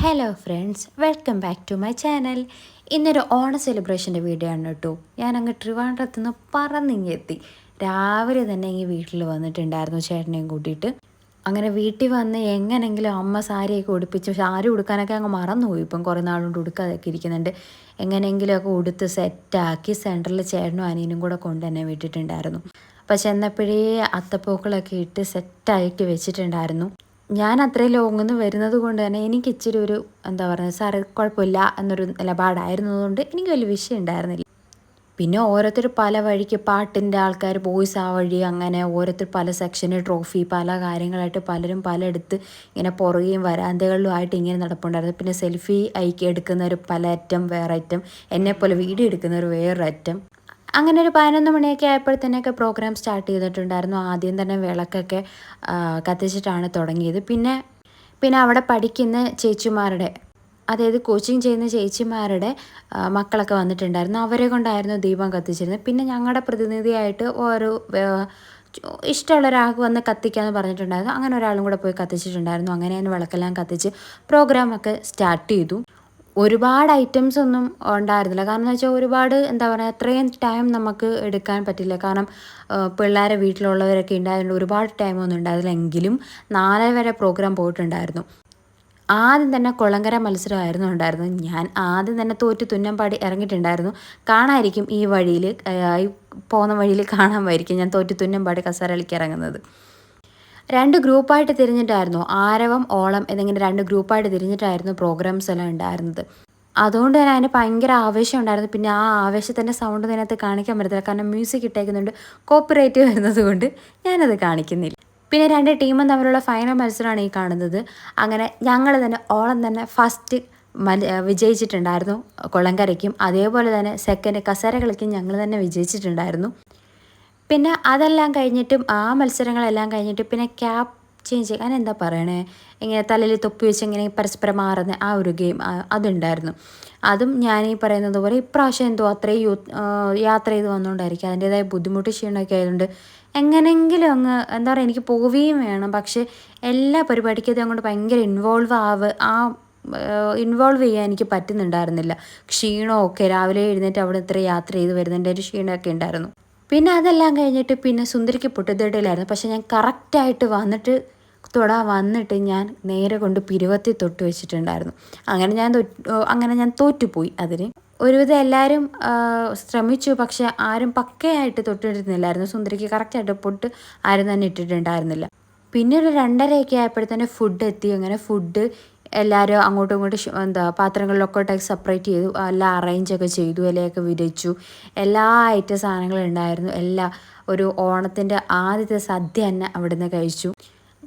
Hello friends welcome back to my channel ഇന്നൊരു ഓണ സെലിബ്രേഷന്റെ video ആണ് കേട്ടോ. ഞാൻ അങ്ങ് ട്രിവാൻഡ്രത്ത് നിന്ന് പറന്നിങ്ങെത്തി. രാവിലെ തന്നെ ഇങ്ങനെ വീട്ടിൽ വന്നിട്ടുണ്ടായിരുന്നു ചേട്ടനെയും കൂട്ടിയിട്ട്. അങ്ങനെ വീട്ടിൽ വന്ന് എങ്ങനെങ്കിലും അമ്മ സാരിയൊക്കെ ഉടുപ്പിച്ച് സാരി ഉടുക്കാനൊക്കെ അങ്ങ് മറന്നുപോയി. ഇപ്പം കുറേ നാളുകൊണ്ട് ഉടുക്കാതൊക്കെ ഇരിക്കുന്നുണ്ട്. എങ്ങനെയെങ്കിലുമൊക്കെ ഉടുത്ത് സെറ്റാക്കി സെന്ററിൽ ചേട്ടനും അനിയനും കൂടെ കൊണ്ട് തന്നെ വിട്ടിട്ടുണ്ടായിരുന്നു. അപ്പം ചെന്നപ്പോഴേ അത്തപ്പൂക്കളൊക്കെ ഇട്ട് സെറ്റായിട്ട് വെച്ചിട്ടുണ്ടായിരുന്നു. ഞാൻ അത്രയും ലോങ്ങിൽ നിന്ന് വരുന്നത് കൊണ്ട് തന്നെ എനിക്ക് ഇച്ചിരി ഒരു എന്താ പറയുക സാറ് കുഴപ്പമില്ല എന്നൊരു നിലപാടായിരുന്നതുകൊണ്ട് എനിക്ക് വലിയ വിഷയം ഉണ്ടായിരുന്നില്ല. പിന്നെ ഓരോരുത്തർ പല വഴിക്ക് പാട്ടിന്റെ ആൾക്കാർ ബോയ്സ് ആ വഴി അങ്ങനെ ഓരോരുത്തർ പല സെക്ഷന് ട്രോഫി പല കാര്യങ്ങളായിട്ട് പലരും പലയിടത്ത് ഇങ്ങനെ പുറകെയും വരാന്തകളിലും ആയിട്ട് ഇങ്ങനെ നടപ്പുണ്ടായിരുന്നു. പിന്നെ സെൽഫി അയക്കി എടുക്കുന്നവർ പല അറ്റം വേറെ അറ്റം എന്നെപ്പോലെ വീഡിയോ എടുക്കുന്നവർ വേറൊരു അറ്റം അങ്ങനെ ഒരു പതിനൊന്ന് മണിയൊക്കെ ആയപ്പോഴത്തേനൊക്കെ പ്രോഗ്രാം സ്റ്റാർട്ട് ചെയ്തിട്ടുണ്ടായിരുന്നു. ആദ്യം തന്നെ വിളക്കൊക്കെ കത്തിച്ചിട്ടാണ് തുടങ്ങിയത്. പിന്നെ പിന്നെ അവിടെ പഠിക്കുന്ന ചേച്ചിമാരുടെ അതായത് കോച്ചിങ് ചെയ്യുന്ന ചേച്ചിമാരുടെ മക്കളൊക്കെ വന്നിട്ടുണ്ടായിരുന്നു. അവരെ കൊണ്ടായിരുന്നു ദീപം കത്തിച്ചിരുന്നത്. പിന്നെ ഞങ്ങളുടെ പ്രതിനിധിയായിട്ട് ഓരോ ഇഷ്ടമുള്ള ഒരാൾക്ക് വന്ന് കത്തിക്കാമെന്ന് പറഞ്ഞിട്ടുണ്ടായിരുന്നു. അങ്ങനെ ഒരാളും കൂടെ പോയി കത്തിച്ചിട്ടുണ്ടായിരുന്നു. അങ്ങനെ ഞാൻ വിളക്കെല്ലാം കത്തിച്ച് പ്രോഗ്രാമൊക്കെ സ്റ്റാർട്ട് ചെയ്തു. ഒരുപാട് ഐറ്റംസ് ഒന്നും ഉണ്ടായിരുന്നില്ല. കാരണം എന്ന് വെച്ചാൽ ഒരുപാട് എന്താ പറയുക അത്രയും ടൈം നമുക്ക് എടുക്കാൻ പറ്റില്ല. കാരണം പിള്ളേരെ വീട്ടിലുള്ളവരൊക്കെ ഉണ്ടായതുകൊണ്ട് ഒരുപാട് ടൈം ഒന്നും ഉണ്ടായിരുന്നില്ല. എങ്കിലും നാലര വരെ പ്രോഗ്രാം പോയിട്ടുണ്ടായിരുന്നു. ആദ്യം തന്നെ കുളങ്കര മത്സരമായിരുന്നു ഉണ്ടായിരുന്നത്. ഞാൻ ആദ്യം തന്നെ തോറ്റ് തുന്നമ്പാടി ഇറങ്ങിയിട്ടുണ്ടായിരുന്നു. കാണായിരിക്കും ഈ വഴിയിൽ പോകുന്ന വഴിയിൽ കാണാമായിരിക്കും ഞാൻ തോറ്റ് തുന്നമ്പാടി കസാരളിക്ക് ഇറങ്ങുന്നത്. രണ്ട് ഗ്രൂപ്പായിട്ട് തിരിഞ്ഞിട്ടായിരുന്നു. ആരവം ഓളം എന്നിങ്ങനെ രണ്ട് ഗ്രൂപ്പായിട്ട് തിരിഞ്ഞിട്ടായിരുന്നു പ്രോഗ്രാംസ് എല്ലാം ഉണ്ടായിരുന്നത്. അതുകൊണ്ട് തന്നെ അതിന് ഭയങ്കര ആവേശം ഉണ്ടായിരുന്നു. പിന്നെ ആ ആവേശത്തിന്റെ സൗണ്ട് ഇതിനകത്ത് കാണിക്കാൻ പറ്റത്തില്ല. കാരണം മ്യൂസിക് ഇട്ടേക്കുന്നുണ്ട്. കോപ്പറേറ്റ് വരുന്നത് കൊണ്ട് ഞാനത് കാണിക്കുന്നില്ല. പിന്നെ രണ്ട് ടീമും തമ്മിലുള്ള ഫൈനൽ മത്സരമാണ് ഈ കാണുന്നത്. അങ്ങനെ ഞങ്ങൾ തന്നെ ഓളം തന്നെ ഫസ്റ്റ് വിജയിച്ചിട്ടുണ്ടായിരുന്നു. കൊളങ്കരയ്ക്കും അതേപോലെ തന്നെ സെക്കൻഡ് കസേര കളിക്കും ഞങ്ങൾ തന്നെ വിജയിച്ചിട്ടുണ്ടായിരുന്നു. പിന്നെ അതെല്ലാം കഴിഞ്ഞിട്ടും ആ മത്സരങ്ങളെല്ലാം കഴിഞ്ഞിട്ട് പിന്നെ ക്യാപ് ചേഞ്ച് അങ്ങനെ എന്താ പറയണേ? ഇങ്ങനെ തലയിൽ തൊപ്പി വെച്ച് ഇങ്ങനെ പരസ്പരം മാറുന്ന ആ ഒരു ഗെയിം അതുണ്ടായിരുന്നു. അതും ഞാൻ ഈ പറയുന്നത് പോലെ ഇപ്രാവശ്യം എന്തോ അത്രയും യൂ യാത്ര ചെയ്ത് വന്നുകൊണ്ടായിരിക്കും അതിന്റേതായ ബുദ്ധിമുട്ട് ക്ഷീണമൊക്കെ ആയതുകൊണ്ട് എങ്ങനെങ്കിലും അങ്ങ് എന്താ പറയുക എനിക്ക് പോവുകയും വേണം. പക്ഷേ എല്ലാ പരിപാടിക്കും അങ്ങോട്ട് ഭയങ്കര ഇൻവോൾവ് ആവ് ആ ഇൻവോൾവ് ചെയ്യാൻ എനിക്ക് പറ്റുന്നുണ്ടായിരുന്നില്ല. ക്ഷീണമൊക്കെ രാവിലെ എഴുന്നേറ്റ് അവിടെ ഇത്ര യാത്ര ചെയ്ത് വരുന്നതിന്റെ ഒരു ക്ഷീണമൊക്കെ ഉണ്ടായിരുന്നു. പിന്നെ അതെല്ലാം കഴിഞ്ഞിട്ട് പിന്നെ സുന്ദരിക്ക് പൊട്ടിത്തൊട്ടിലായിരുന്നു പക്ഷെ ഞാൻ കറക്റ്റായിട്ട് വന്നിട്ട് തൊടാ വന്നിട്ട് ഞാൻ നേരെ കൊണ്ട് പിരുവത്തി തൊട്ട് വെച്ചിട്ടുണ്ടായിരുന്നു. അങ്ങനെ ഞാൻ അങ്ങനെ ഞാൻ തോറ്റുപോയി അതിന്. ഒരുവിധം എല്ലാവരും ശ്രമിച്ചു. പക്ഷെ ആരും പക്കയായിട്ട് തൊട്ടിട്ടിരുന്നില്ലായിരുന്നു. സുന്ദരിക്ക് കറക്റ്റായിട്ട് പൊട്ട് ആരും തന്നെ ഇട്ടിട്ടുണ്ടായിരുന്നില്ല. പിന്നെ ഒരു രണ്ടരയൊക്കെ ആയപ്പോഴത്തേന് ഫുഡ് എത്തി. അങ്ങനെ ഫുഡ് എല്ലാവരും അങ്ങോട്ടും ഇങ്ങോട്ടും എന്താ പാത്രങ്ങളിലൊക്കെ സെപ്പറേറ്റ് ചെയ്തു. എല്ലാം അറേഞ്ചൊക്കെ ചെയ്തു ഇലയൊക്കെ വിരിച്ചു. എല്ലാ ഐറ്റം സാധനങ്ങളും ഉണ്ടായിരുന്നു. എല്ലാ ഒരു ഓണത്തിന്റെ ആദ്യത്തെ സദ്യ തന്നെ അവിടുന്ന് കഴിച്ചു.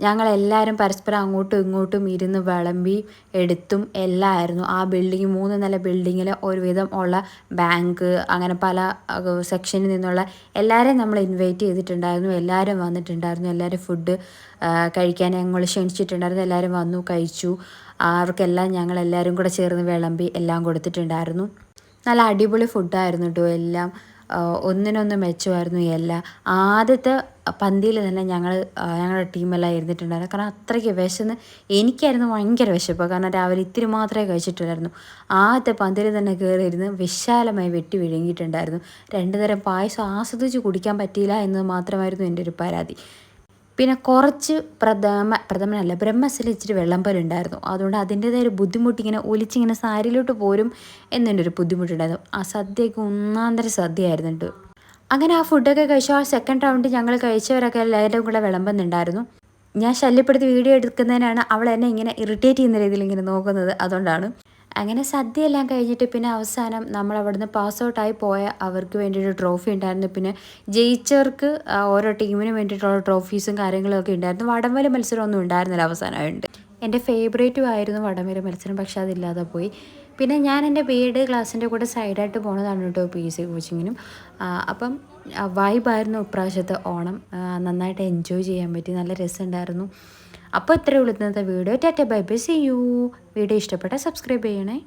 ഞങ്ങളെല്ലാവരും പരസ്പരം അങ്ങോട്ടും ഇങ്ങോട്ടും ഇരുന്ന് വിളമ്പി എടുത്തും എല്ലാമായിരുന്നു ആ ബിൽഡിങ് മൂന്ന് നില ബിൽഡിങ്ങിൽ ഒരുവിധം ഉള്ള ബാങ്ക് അങ്ങനെ പല സെക്ഷനിൽ നിന്നുള്ള എല്ലാവരെയും നമ്മൾ ഇൻവൈറ്റ് ചെയ്തിട്ടുണ്ടായിരുന്നു. എല്ലാവരും വന്നിട്ടുണ്ടായിരുന്നു. എല്ലാവരും ഫുഡ് കഴിക്കാൻ ഞങ്ങൾ ക്ഷണിച്ചിട്ടുണ്ടായിരുന്നു. എല്ലാവരും വന്നു കഴിച്ചു. അവർക്കെല്ലാം ഞങ്ങളെല്ലാവരും കൂടെ ചേർന്ന് വിളമ്പി എല്ലാം കൊടുത്തിട്ടുണ്ടായിരുന്നു. നല്ല അടിപൊളി ഫുഡായിരുന്നു കേട്ടോ എല്ലാം. ഒന്നിനൊന്ന് മെച്ചമായിരുന്നു എല്ലാം. ആദ്യത്തെ പന്തിയിൽ തന്നെ ഞങ്ങൾ ഞങ്ങളുടെ ടീമെല്ലാം ഇരുന്നിട്ടുണ്ടായിരുന്നു കാരണം അത്രയ്ക്ക് വിശന്ന് എനിക്കായിരുന്നു ഭയങ്കര വിശപ്പ്. കാരണം രാവിലെ ഇത്തിരി മാത്രമേ കഴിച്ചിട്ടുണ്ടായിരുന്നു. ആദ്യത്തെ പന്തിയിൽ തന്നെ കയറിയിരുന്ന് വിശാലമായി വെട്ടി വിഴുങ്ങിയിട്ടുണ്ടായിരുന്നു. രണ്ടു തരം പായസം ആസ്വദിച്ച് കുടിക്കാൻ പറ്റിയില്ല എന്നത് മാത്രമായിരുന്നു എന്റെ ഒരു പരാതി. പിന്നെ കുറച്ച് പ്രഥമ പ്രഥമനല്ല ബ്രഹ്മസിൽ ഇച്ചിരി വെള്ളം പോലെ വെള്ളമ്പലുണ്ടായിരുന്നു അതുകൊണ്ട് അതിന്റേതായ ഒരു ബുദ്ധിമുട്ട് ഇങ്ങനെ ഒലിച്ചിങ്ങനെ സാരിയിലോട്ട് പോരും എന്നതിന്റെ ഒരു ബുദ്ധിമുട്ടുണ്ടായിരുന്നു. ആ സദ്യയൊക്കെ ഒന്നാന്തര സദ്യയായിരുന്നു കേട്ടോ അങ്ങനെ ആ ഫുഡൊക്കെ കഴിച്ചു ആ സെക്കൻഡ് റൗണ്ട് ഞങ്ങൾ കഴിച്ചവരൊക്കെ എല്ലാവരും കൂടെ വിളമ്പുന്നുണ്ടായിരുന്നു. ഞാൻ ശല്യപ്പെടുത്തി വീഡിയോ എടുക്കുന്നതിനാണ് അവൾ എന്നെ ഇങ്ങനെ ഇറിറ്റേറ്റ് ചെയ്യുന്ന രീതിയിൽ ഇങ്ങനെ നോക്കുന്നത്. അതുകൊണ്ടാണ്. അങ്ങനെ സദ്യയെല്ലാം കഴിഞ്ഞിട്ട് പിന്നെ അവസാനം നമ്മൾ അവിടുന്ന് പാസ് ഔട്ടായി പോയ അവർക്ക് വേണ്ടിയിട്ട് ട്രോഫി ഉണ്ടായിരുന്നു. പിന്നെ ജയിച്ചവർക്ക് ഓരോ ടീമിന് വേണ്ടിയിട്ടുള്ള ട്രോഫീസും കാര്യങ്ങളൊക്കെ ഉണ്ടായിരുന്നു. വടംവലി മത്സരമൊന്നും ഉണ്ടായിരുന്നില്ല അവസാനമായിട്ട് എന്റെ ഫേവറേറ്റും ആയിരുന്നു വടംവലി മത്സരം പക്ഷെ അതില്ലാതെ പോയി. പിന്നെ ഞാൻ എന്റെ ബി എഡ് ക്ലാസ്സിന്റെ കൂടെ സൈഡായിട്ട് പോകുന്നതാണ് കേട്ടോ പി എസ് സി കോച്ചിങ്ങിനും അപ്പം വൈബായിരുന്നു ഇപ്രാവശ്യത്തെ ഓണം. നന്നായിട്ട് എൻജോയ് ചെയ്യാൻ പറ്റി. നല്ല രസമുണ്ടായിരുന്നു. അപ്പോൾ ഇത്രയേ ഉള്ളൂ ഇന്നത്തെ video. Tata bye bye see you. Video ഇഷ്ടപ്പെട്ടാൽ സബ്സ്ക്രൈബ് ചെയ്യണേ.